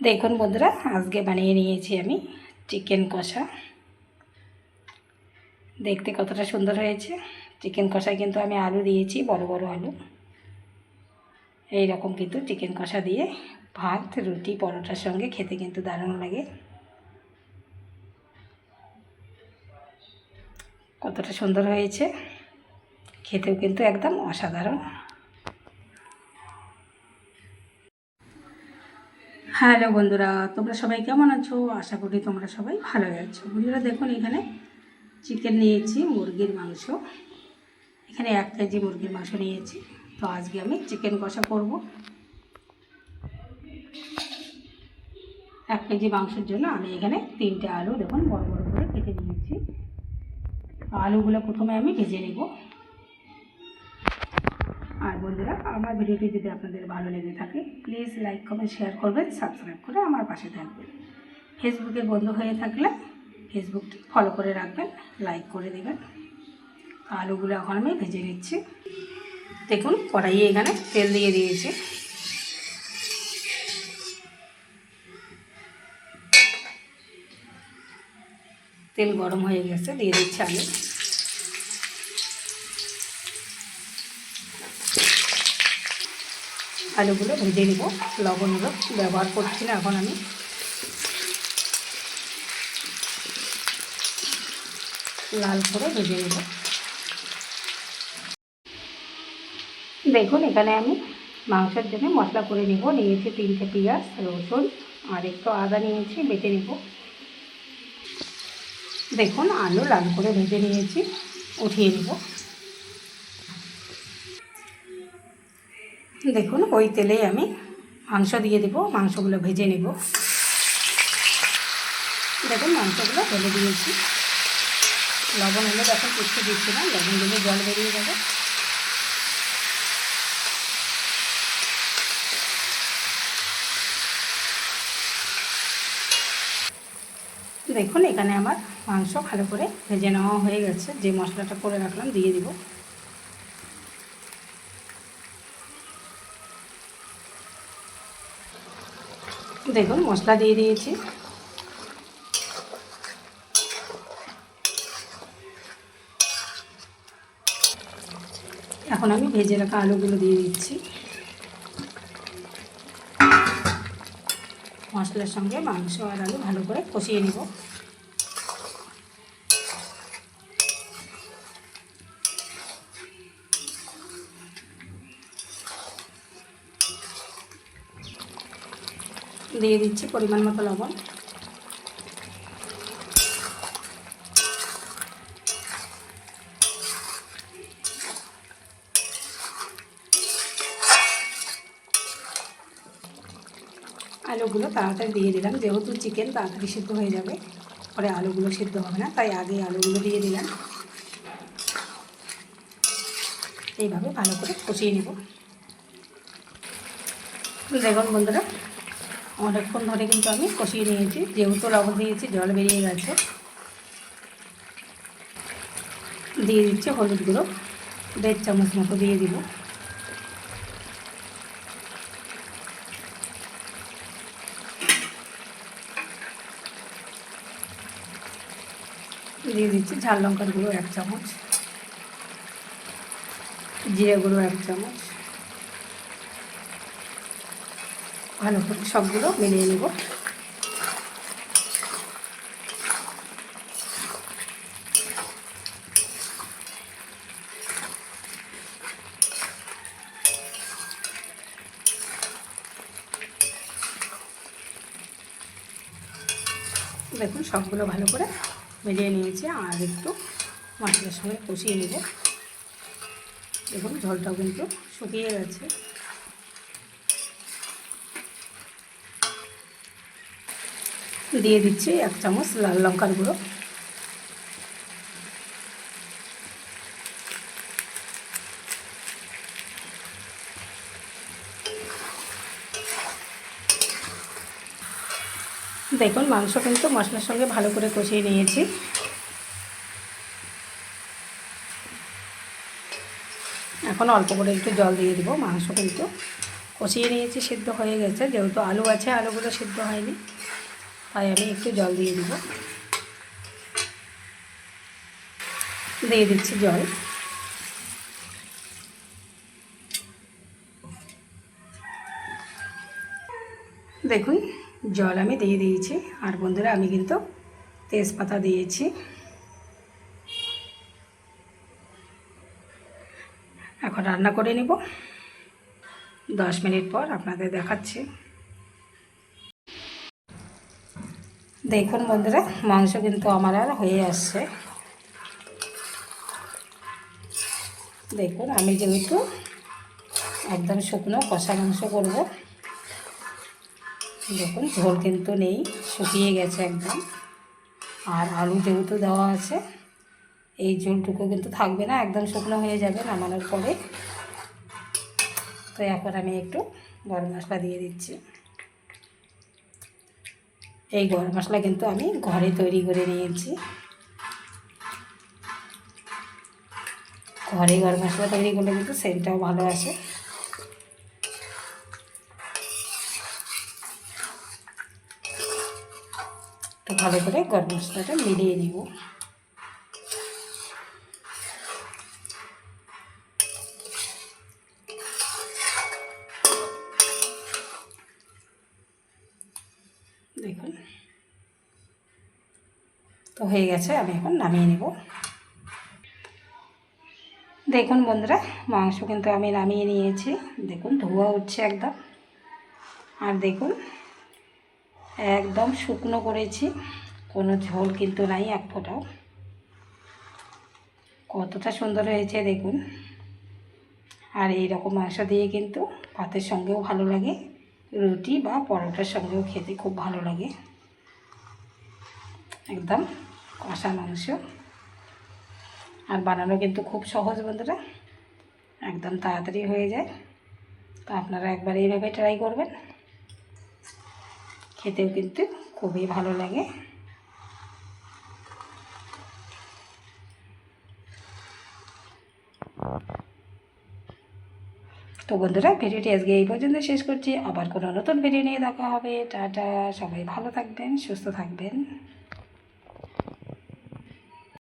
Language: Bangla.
দেখুন বন্ধুরা, আজকে বানিয়ে নিয়েছি আমি চিকেন কষা। দেখতে কতটা সুন্দর হয়েছে। চিকেন কষায় কিন্তু আমি আলু দিয়েছি, বড় বড় আলু। এই রকম কিন্তু চিকেন কষা দিয়ে ভাত, রুটি, পরোটার সঙ্গে খেতে কিন্তু দারুণ লাগে। কতটা সুন্দর হয়েছে। খেতেও কিন্তু একদম অসাধারণ। হ্যালো বন্ধুরা, তোমরা সবাই কেমন আছো? আশা করি তোমরা সবাই ভালো আছো। বন্ধুরা, দেখুন, এখানে চিকেন নিয়েছি, মুরগির মাংস। এখানে এক কেজি মুরগির মাংস নিয়েছি। তো আজকে আমি চিকেন কষা করব। এক কেজি মাংসের জন্য আমি এখানে তিনটে আলু, দেখুন, বড় বড় করে কেটে নিয়েছি। আলুগুলো প্রথমে আমি ভেজে নেব। আর বন্ধুরা, আমার ভিডিওটি যদি আপনাদের ভালো লেগে থাকে প্লিজ লাইক কমেন্ট শেয়ার করবেন সাবস্ক্রাইব করে আমার পাশে থাকবেন। ফেসবুকে বন্ধু হয়ে থাকলে ফেসবুকটি ফলো করে রাখবেন লাইক করে দেবেন। আলুগুলো এখন আমি ভেজে নিচ্ছি। দেখুন, কড়াইয়ে এখানে তেল দিয়ে দিয়েছি। তেল গরম হয়ে গেছে, দিয়ে দিচ্ছি আলু। আলুগুলো ভেজে নিব। লবণগুলো ব্যবহার করছি না এখন আমি। লাল করে ভেজে নেব। দেখুন, এখানে আমি মাংসের জন্য মশলা করে নেব। নিয়েছি তিনটে পেঁয়াজ, রসুন, আর একটু আদা নিয়েছি, বেটে নেব। দেখুন, আলু লাল করে ভেজে নিয়েছি, উঠিয়ে নেব। দেখুন, ওই তেলেই আমি মাংস দিয়ে দেবো, মাংসগুলো ভেজে নেব। দেখুন, মাংসগুলো ভেজে দিয়েছি। লবণ হলে এখন পুষ্টি দিচ্ছি না লবণ দিলে জল বেরিয়ে যাবে। দেখুন, এখানে আমার মাংস ভালো করে ভেজে নেওয়া হয়ে গেছে। যে মশলাটা করে রাখলাম, দিয়ে দিব। দেখুন, মশলা দিয়ে দিয়েছি। এখন আমি ভেজে রাখা আলুগুলো দিয়ে দিচ্ছি। মশলার সঙ্গে মাংস আর আলু ভালো করে কষিয়ে নেব। দিয়ে দিচ্ছি পরিমাণ মতো লবণ। আলুগুলো তাড়াতাড়ি দিয়ে দিলাম, যেহেতু চিকেন তাড়াতাড়ি সিদ্ধ হয়ে যাবে, পরে আলুগুলো সিদ্ধ হবে না, তাই আগে আলুগুলো দিয়ে দিলাম। এইভাবে ভালো করে কষিয়ে নেব। দেখুন বন্ধুরা অনেকক্ষণ ধরে কিন্তু আমি কষিয়ে নিয়েছি, যেহেতু লবণ দিয়েছি, জল বেরিয়ে গেছে। দিয়ে দিচ্ছি হলুদ গুঁড়ো, দেড় চামচ মতো দিয়ে দিব। দিয়ে দিচ্ছি ঝাল লঙ্কার গুঁড়ো এক চামচ, জিরে গুঁড়ো এক চামচ। ভালো করে সবগুলো মিলিয়ে নেব। দেখুন, সবগুলো ভালো করে মিলিয়ে নিয়েছি আর একটু মশলার সঙ্গে কষিয়ে নেব। দেখুন, ঝোলটাও কিন্তু শুকিয়ে গেছে। দিয়ে দিচ্ছি এক চামচ লাল লঙ্কার গুঁড়ো। দেখুন, মাংস কিন্তু মশলার সঙ্গে ভালো করে কষিয়ে নিয়েছি। এখন অল্প করে একটু জল দিয়ে দিব। মাংস কিন্তু কষিয়ে নিয়েছি, সিদ্ধ হয়ে গেছে। যেহেতু আলু আছে, আলুগুলো সিদ্ধ হয়নি। তাই আমি একটু জল দিয়ে দিব। দিয়ে দিচ্ছি জল। দেখুন, জল আমি দিয়ে দিয়েছি। আর বন্ধুরা, আমি কিন্তু তেজপাতা দিয়েছি। এখন রান্না করে নিব। দশ মিনিট পর আপনাদের দেখাচ্ছি। দেখুন বন্ধুরা, মাংস কিন্তু আমার আর হয়ে আসছে। দেখুন, আমি যেহেতু একদম শুকনো কষা মাংস করব, দেখুন ঝোল কিন্তু নেই, শুকিয়ে গেছে একদম। আর আলু যেহেতু দেওয়া আছে, এই ঝোলটুকু কিন্তু থাকবে না, একদম শুকনো হয়ে যাবে নামানোর পরে। তো এখন আমি একটু গরম মশলা দিয়ে দিচ্ছি। এই গরম মশলা কিন্তু আমি ঘরে তৈরি করে নিয়েছি। ঘরে গরম মশলা তৈরি করলে কিন্তু সেন্টটাও ভালো আসে। তো ভালো করে গরম মশলাটা মিলিয়ে নিব। দেখুন। তো হয়ে গেছে, আমি এখন নামিয়ে নেব। দেখুন বন্ধুরা, মাংস কিন্তু আমি নামিয়ে নিয়েছি। দেখুন, ধোয়া উঠছে একদম। আর দেখুন, একদম শুকনো করেছি। কোনো ঝোল কিন্তু নাই এক ফোঁটাও। কতটা সুন্দর হয়েছে দেখুন। আর এই রকম মাংস দিয়ে কিন্তু ভাতের সঙ্গেও ভালো লাগে। রুটি বা পরোটার সঙ্গেও খেতে খুব ভালো লাগে। একদম কষা মাংস। আর বানানো কিন্তু খুব সহজ বন্ধুরা। একদম তাড়াতাড়ি হয়ে যায়। তো আপনারা একবার এইভাবে ট্রাই করবেন। খেতেও কিন্তু খুবই ভালো লাগে। তো বন্ধুরা, ভিডিওটি আজকে এই পর্যন্ত শেষ করছি। আবার কোনো নতুন ভিডিও নিয়ে দেখা হবে। টাটা, সবাই ভালো থাকবেন, সুস্থ থাকবেন।